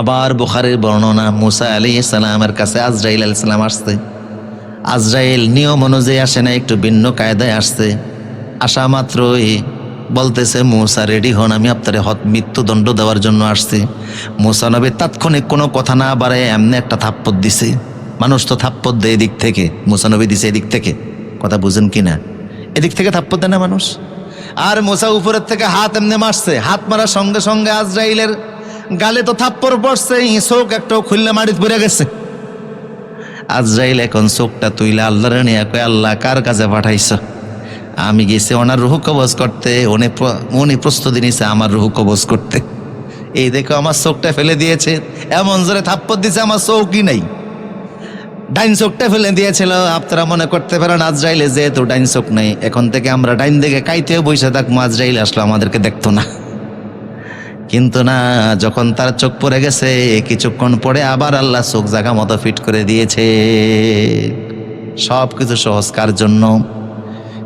আবার বুখারের বর্ণনা মুসা আলী সালামের কাছে আজরাইল আলি আসছে। আজরাইল নিয়ম অনুযায়ী আসে না, একটু ভিন্ন কায়দায় আসছে। আসা মাত্রই বলতেছে, মুসা রেডি হন, আমি আপনার হত, মৃত্যুদণ্ড দেওয়ার জন্য আসছি। মুসা নবী তাৎক্ষণিক কোনো কথা না বাড়ায় এমনি একটা থাপ্পড় দিছে। মানুষ তো থাপ্পড় দেয় এদিক থেকে, মুসা নবী দিছে এদিক থেকে। কথা বুঝেন কি না? এদিক থেকে থাপ্পড় দেয় না মানুষ? আর মোসা উপরের থেকে হাত এমনি মারছে। হাত মারার সঙ্গে সঙ্গে আজরাইলের গালে তো থাপ্পড় পড়ছে চোখ একটাও খুললে মাটিতে পড়ে গেছে। আজরাইল এখন চোখটা তুইলে আল্লাহর নিয়ে কয়, আল্লাহ, কার কাছে পাঠাইছ? আমি গেছি ওনার রুহু কবজ করতে, উনি উনি প্রস্তুতি নিছে আমার রুহু কবজ করতে। এই দেখো আমার চোখটা ফেলে দিয়েছে, এমন জোরে থাপ্পড় দিছে, আমার চৌকি নাই। ডাইন চোখটা ফেলে দিয়েছিল, আপনারা মনে করতে পারেন আজরাইলে যেহেতু ডাইন চোখ নেই, এখন থেকে আমরা ডাইন দিকে কাইতেও বসে থাকব আজরাইল আসলো আমাদেরকে দেখতো না। কিন্তু না, যখন তার চোখ পড়ে গেছে, কিছুক্ষণ পরে আবার আল্লাহ চোখ জাগা মতো ফিট করে দিয়েছে। সব কিছু সহজ কার জন্য?